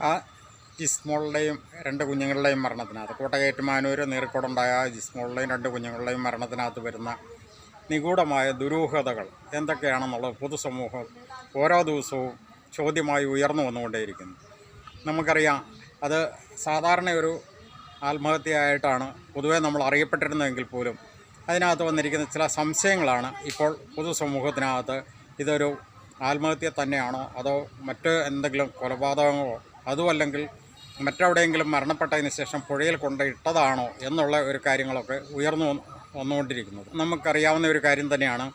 ആ ജിസ്മോളുടെയും രണ്ട് കുഞ്ഞുങ്ങളുടെയും മരണത്തിനകത്ത്. കോട്ടകേറ്റുമാനൂർ നീർക്കോടുണ്ടായ ജിസ്മോളുടെയും രണ്ട് കുഞ്ഞുങ്ങളുടെയും മരണത്തിനകത്ത് വരുന്ന നിഗൂഢമായ ദുരൂഹതകൾ എന്തൊക്കെയാണെന്നുള്ളത് പൊതുസമൂഹം ഓരോ ദിവസവും ചോദ്യമായി ഉയർന്നു വന്നുകൊണ്ടേയിരിക്കുന്നു. നമുക്കറിയാം അത് സാധാരണ ഒരു ആത്മഹത്യയായിട്ടാണ് പൊതുവെ നമ്മൾ അറിയപ്പെട്ടിരുന്നതെങ്കിൽ പോലും അതിനകത്ത് വന്നിരിക്കുന്ന ചില സംശയങ്ങളാണ് ഇപ്പോൾ പൊതുസമൂഹത്തിനകത്ത് ഇതൊരു ആത്മഹത്യ തന്നെയാണോ അതോ മറ്റ് എന്തെങ്കിലും കൊലപാതകങ്ങളോ അതുമല്ലെങ്കിൽ മറ്റെവിടെയെങ്കിലും മരണപ്പെട്ടതിന് ശേഷം പുഴയിൽ കൊണ്ട് ഇട്ടതാണോ എന്നുള്ള ഒരു കാര്യങ്ങളൊക്കെ ഉയർന്നു വന്ന് വന്നുകൊണ്ടിരിക്കുന്നത്. നമുക്കറിയാവുന്ന ഒരു കാര്യം തന്നെയാണ്.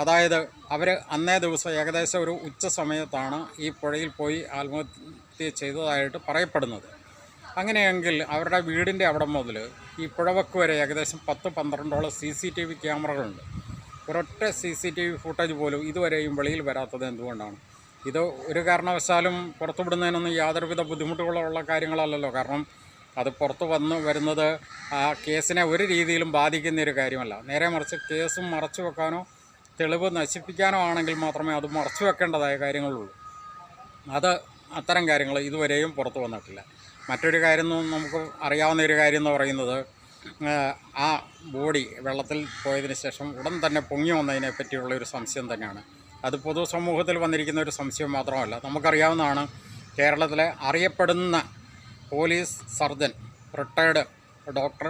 അതായത് അവർ അന്നേ ദിവസം ഏകദേശം ഒരു ഉച്ച സമയത്താണ് ഈ പുഴയിൽ പോയി ആത്മഹത്യ ചെയ്തതായിട്ട് പറയപ്പെടുന്നത്. അങ്ങനെയെങ്കിൽ അവരുടെ വീടിന്റെ അവിടെ മുതൽ ഈ പുഴവക്ക് വരെ ഏകദേശം പത്ത് പന്ത്രണ്ടോളം സി സി ടി വി ക്യാമറകളുണ്ട്. ഒരൊറ്റ C C T V footage പോലും ഇതുവരെയും വെളിയിൽ വരാത്തത് എന്തുകൊണ്ടാണ്? ഇത് ഒരു കാരണവശാലും പുറത്തുവിടുന്നതിനൊന്നും യാതൊരുവിധ ബുദ്ധിമുട്ടുകളുള്ള കാര്യങ്ങളല്ലല്ലോ. കാരണം അത് പുറത്തു വന്ന് വരുന്നത് ആ കേസിനെ ഒരു രീതിയിലും ബാധിക്കുന്ന ഒരു കാര്യമല്ല. നേരെ മറിച്ച് കേസും മറച്ചു വെക്കാനോ തെളിവ് നശിപ്പിക്കാനോ ആണെങ്കിൽ മാത്രമേ അത് മറച്ചു വെക്കേണ്ടതായ കാര്യങ്ങളുള്ളൂ. അത് അത്തരം കാര്യങ്ങൾ ഇതുവരെയും പുറത്തു വന്നിട്ടില്ല. മറ്റൊരു കാര്യം നമുക്ക് അറിയാവുന്ന ഒരു കാര്യം എന്ന് പറയുന്നത് ആ, ബോഡി വെള്ളത്തിൽ പോയതിന് ശേഷം ഉടൻ തന്നെ പൊങ്ങി വന്നതിനെ പറ്റിയുള്ള ഒരു സംശയം തന്നെയാണ്. അത് പൊതുസമൂഹത്തിൽ വന്നിരിക്കുന്ന ഒരു സംശയം മാത്രമല്ല. നമുക്കറിയാവുന്നതാണ് കേരളത്തിലെ അറിയപ്പെടുന്ന police surgeon retired doctor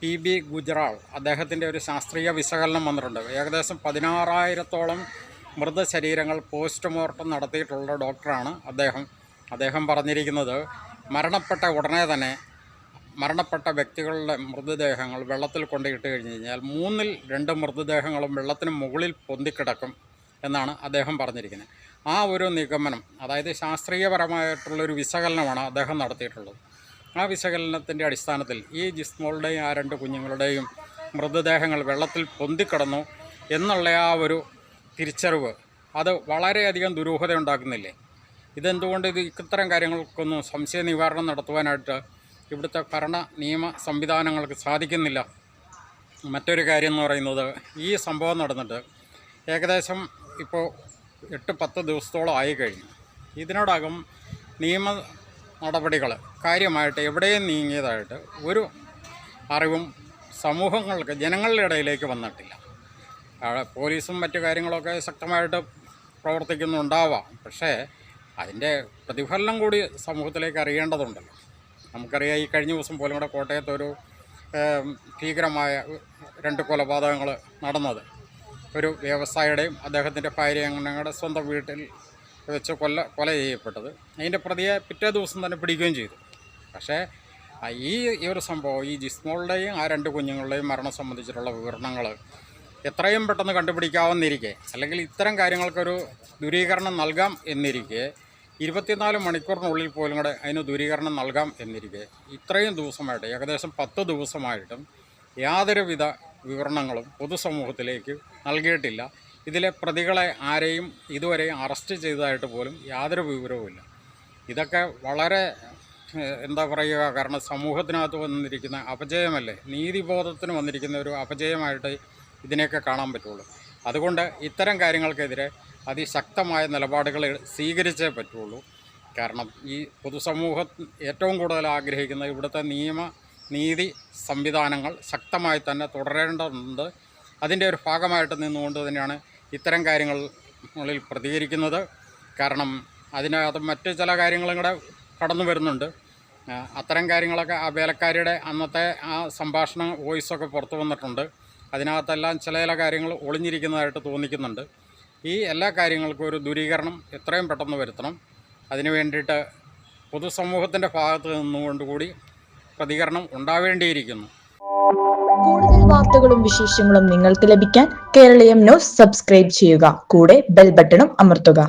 P B Gujral അദ്ദേഹത്തിന്റെ ഒരു ശാസ്ത്രീയ വിശകലനം വന്നിട്ടുണ്ട്. ഏകദേശം പതിനാറായിരത്തോളം മൃതശരീരങ്ങൾ പോസ്റ്റ്മോർട്ടം നടത്തിയിട്ടുള്ള ഡോക്ടറാണ് അദ്ദേഹം. അദ്ദേഹം പറഞ്ഞിരിക്കുന്നത് മരണപ്പെട്ട ഉടനെ തന്നെ മരണപ്പെട്ട വ്യക്തികളുടെ മൃതദേഹങ്ങൾ വെള്ളത്തിൽ കൊണ്ടിട്ട് കഴിഞ്ഞ് കഴിഞ്ഞാൽ മൂന്നിൽ രണ്ട് മൃതദേഹങ്ങളും വെള്ളത്തിന് മുകളിൽ പൊന്തിക്കിടക്കും. എന്നാണ് അദ്ദേഹം പറഞ്ഞിരിക്കുന്നത്. ആ ഒരു നിഗമനം അതായത് ശാസ്ത്രീയപരമായിട്ടുള്ളൊരു വിശകലനമാണ് അദ്ദേഹം നടത്തിയിട്ടുള്ളത്. ആ വിശകലനത്തിന്റെ അടിസ്ഥാനത്തിൽ ഈ ജിസ്മോളുടെയും ആ രണ്ട് കുഞ്ഞുങ്ങളുടെയും മൃതദേഹങ്ങൾ വെള്ളത്തിൽ പൊന്തിക്കിടന്നു എന്നുള്ള ആ ഒരു തിരിച്ചറിവ് അത് വളരെയധികം ദുരൂഹത ഉണ്ടാക്കുന്നില്ലേ ഇതെന്തുകൊണ്ട് ഇത് ഇത്തരം കാര്യങ്ങൾക്കൊന്നും സംശയ നിവാരണം നടത്തുവാനായിട്ട് ഇവിടുത്തെ ഭരണ നിയമ സംവിധാനങ്ങൾക്ക് സാധിക്കുന്നില്ല? മറ്റൊരു കാര്യം എന്ന് പറയുന്നത് ഈ സംഭവം നടന്നിട്ട് ഏകദേശം ഇപ്പോൾ എട്ട് പത്ത് ദിവസത്തോളം ആയി കഴിഞ്ഞു. ഇതിനോടകം നിയമ നടപടികൾ കാര്യമായിട്ട് എവിടെയും നീങ്ങിയതായിട്ട് ഒരു അറിവും സമൂഹങ്ങൾക്ക് ജനങ്ങളുടെ ഇടയിലേക്ക് വന്നിട്ടില്ല. പോലീസും മറ്റു കാര്യങ്ങളൊക്കെ ശക്തമായിട്ട് പ്രവർത്തിക്കുന്നുണ്ടാവാം. പക്ഷേ അതിന്റെ പ്രതിഫലനം കൂടി സമൂഹത്തിലേക്ക് അറിയേണ്ടതുണ്ടല്ലോ. നമുക്കറിയാം ഈ കഴിഞ്ഞ ദിവസം പോലും കൂടെ കോട്ടയത്തൊരു ഭീകരമായ രണ്ട് കൊലപാതകങ്ങൾ നടന്നത്. ഒരു വ്യവസായിയുടെയും അദ്ദേഹത്തിന്റെ ഭാര്യ ഞങ്ങളുടെ സ്വന്തം വീട്ടിൽ വെച്ച് കൊല്ല കൊല ചെയ്യപ്പെട്ടത്. അതിന്റെ പ്രതിയെ പിറ്റേ ദിവസം തന്നെ പിടിക്കുകയും ചെയ്തു. പക്ഷേ ഈ ഈ ഒരു സംഭവം ഈ ജിസ്മോളുടെയും ആ രണ്ട് കുഞ്ഞുങ്ങളുടെയും മരണം സംബന്ധിച്ചിട്ടുള്ള വിവരണങ്ങൾ എത്രയും പെട്ടെന്ന് കണ്ടുപിടിക്കാവുന്നിരിക്കെ അല്ലെങ്കിൽ ഇത്തരം കാര്യങ്ങൾക്കൊരു ദൂരീകരണം നൽകാം എന്നിരിക്കെ ഇരുപത്തിനാല് മണിക്കൂറിനുള്ളിൽ പോലും കൂടെ അതിന് ദൂരീകരണം നൽകാം എന്നിരിക്കെ ഇത്രയും ദിവസമായിട്ട് ഏകദേശം പത്ത് ദിവസമായിട്ടും യാതൊരുവിധ വിവരണങ്ങളും പൊതുസമൂഹത്തിലേക്ക് നൽകിയിട്ടില്ല. ഇതിലെ പ്രതികളെ ആരെയും ഇതുവരെ അറസ്റ്റ് ചെയ്തതായിട്ട് പോലും യാതൊരു വിവരവുമില്ല ഇതൊക്കെ വളരെ എന്താ പറയുക കാരണം സമൂഹത്തിനകത്ത് വന്നിരിക്കുന്ന അപജയമല്ലേ? നീതിബോധത്തിന് വന്നിരിക്കുന്ന ഒരു അപജയമായിട്ട് ഇതിനെയൊക്കെ കാണാൻ പറ്റുള്ളൂ. അതുകൊണ്ട് ഇത്തരം കാര്യങ്ങൾക്കെതിരെ അതിശക്തമായ നിലപാടുകൾ സ്വീകരിച്ചേ പറ്റുള്ളൂ. കാരണം ഈ പൊതുസമൂഹം ഏറ്റവും കൂടുതൽ ആഗ്രഹിക്കുന്ന ഇവിടുത്തെ നിയമ നീതി സംവിധാനങ്ങൾ ശക്തമായി തന്നെ തുടരേണ്ടതുണ്ട്. അതിന്റെ ഒരു ഭാഗമായിട്ട് നിന്നുകൊണ്ട് തന്നെയാണ് ഇത്തരം കാര്യങ്ങളിൽ പ്രതികരിക്കുന്നത്. കാരണം അതിനകത്ത് മറ്റ് ചില കാര്യങ്ങളും കൂടെ കടന്നു വരുന്നുണ്ട്. അത്തരം കാര്യങ്ങളൊക്കെ ആ വേലക്കാരിയുടെ അന്നത്തെ ആ സംഭാഷണ വോയിസൊക്കെ പുറത്തു വന്നിട്ടുണ്ട്. അതിനകത്തെല്ലാം ചില ചില കാര്യങ്ങൾ ഒളിഞ്ഞിരിക്കുന്നതായിട്ട് തോന്നിക്കുന്നുണ്ട്. ഈ എല്ലാ കാര്യങ്ങൾക്കും ഒരു ദൂരീകരണം എത്രയും പെട്ടെന്ന് വരുത്തണം. അതിനു വേണ്ടിയിട്ട് പൊതുസമൂഹത്തിന്റെ ഭാഗത്ത് നിന്നുകൊണ്ട് കൂടി പ്രതികരണം ഉണ്ടാവേണ്ടിയിരിക്കുന്നു. കൂടുതൽ വാർത്തകളും വിശേഷങ്ങളും നിങ്ങൾക്ക് ലഭിക്കാൻ കേരളീയം ന്യൂസ് സബ്സ്ക്രൈബ് ചെയ്യുക. കൂടെ ബെൽ ബട്ടണും അമർത്തുക.